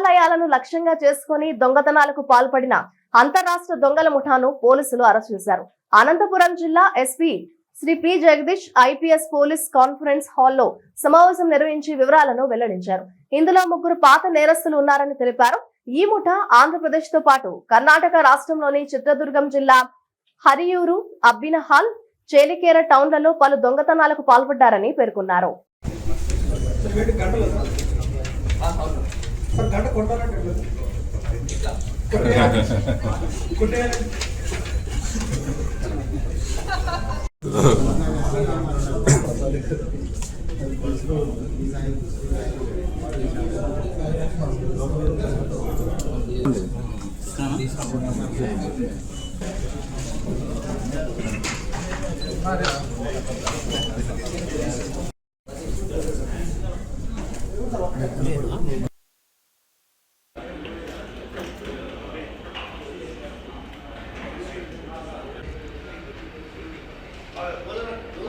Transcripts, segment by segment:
దేవాలయాలను లక్ష్యంగా చేసుకుని దొంగతనాలకు పాల్పడిన అంతరాష్ట్ర దొంగల ముఠాను పోలీసులు అరెస్ట్ చేశారు. అనంతపురం జిల్లా SP Shri P Jagadish IPS police conference హాల్లో సమావేశం నిర్వహించి వివరాలను వెల్లడించారు. ఇందులో ముగ్గురు పాత నేరస్తులు ఉన్నారని తెలిపారు. ఈ ముఠ ఆంధ్రప్రదేశ్తో పాటు కర్ణాటక రాష్ట్రంలోని చిత్రదుర్గం జిల్లా హరియూరు అబ్బినహాల్ చేలికేర టౌన్లలో పలు దొంగతనాలకు పాల్పడ్డారని పేర్కొన్నారు. കണ്ട് കൊണ്ടുവരാനുള്ളത് Thank.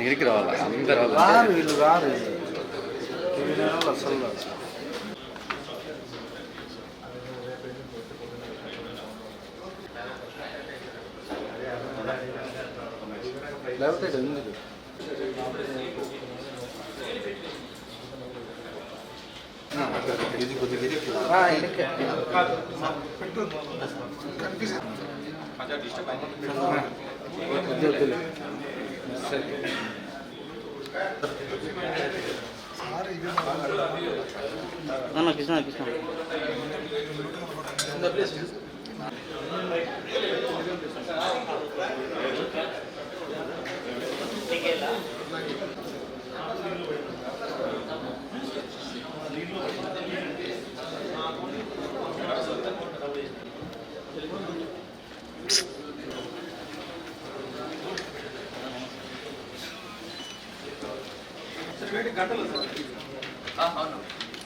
எனக்கு இருக்கிறவா அந்த யாரும் இல்லை யாரும் இல்லை சொல்ல லெஃப்ட் சைடு இருந்துது கன்ஃபியூஸ் கொஞ்சம் டிஸ்டர்ப் ஆகும் ఇరికి రా, వెనక్కి. పెట్టు. కనిపిస్తుంది సార్ ఇది అన్న కృష్ణ కృష్ణ సార్ వీటి గంటలు సార్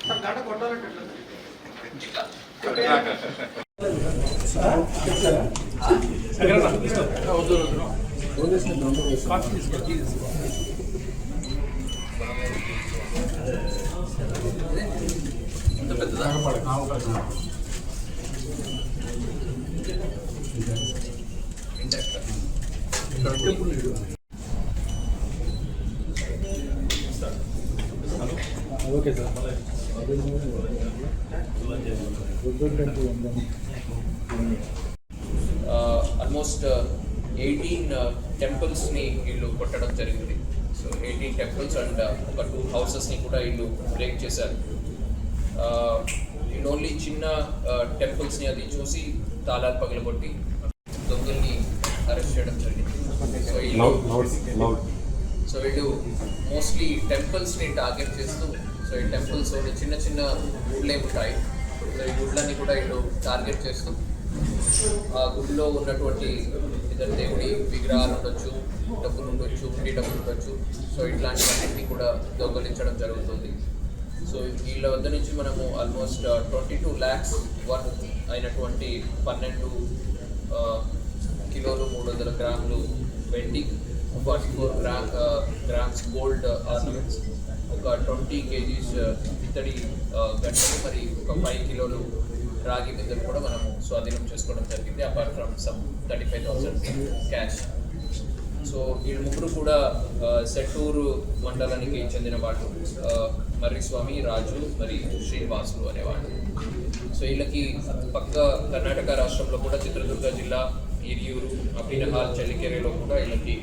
సార్ గంట కొట్టాలంటే ఎట్లా? కొట్టేయాలి. ఆల్మోస్ట్ ఎయిటీన్ టెంపుల్స్ని వీళ్ళు కొట్టడం జరిగింది. సో ఎయిటీన్ టెంపుల్స్ అండ్ ఒక టూ హౌసెస్ని కూడా వీళ్ళు బ్రేక్ చేశారు. వీళ్ళు ఓన్లీ చిన్న టెంపుల్స్ని అది చూసి తాళాలు పగలగొట్టి దొంగల్ని అరెస్ట్ చేయడం జరిగింది. సో సో వీళ్ళు మోస్ట్లీ టెంపుల్స్ని టార్గెట్ చేస్తూ సో ఈ టెంపుల్స్ చిన్న చిన్న గుడ్లే ఉంటాయి. సో ఈ గుడ్లని కూడా వీళ్ళు టార్గెట్ చేస్తూ ఆ గుడిలో ఉన్నటువంటి ఇద్దరు దేవుడి విగ్రహాలు ఉండొచ్చు డబ్బులు ఉండొచ్చు ఉండి డబ్బులు ఉండొచ్చు. సో ఇట్లాంటివన్నింటినీ కూడా దొంగలించడం జరుగుతుంది. సో వీళ్ళ వద్ద నుంచి మనము almost twenty two lakhs worth అయినటువంటి పన్నెండు uh, కిలోలు మూడు వందల గ్రాములు వెండి forty four gram grams gold ornaments ఒక ట్వంటీ కేజీస్ uh, ఇత్తడి uh, గంటలు మరి ఒక ఫైవ్ కిలోలు రాగి బిందెలు కూడా మనము స్వాధీనం చేసుకోవడం జరిగింది apart from some thirty five thousand cash so వీళ్ళు ముగ్గురు కూడా uh, సెట్టూరు మండలానికి చెందిన వాళ్ళు ఆ, మర్రిస్వామి రాజు మరి శ్రీనివాసులు అనేవాళ్ళు. సో వీళ్ళకి పక్క కర్ణాటక రాష్ట్రంలో కూడా చిత్రదుర్గ జిల్లా ఇరియూరు అభినహాల్ చలికెరెలో కూడా వీళ్ళకి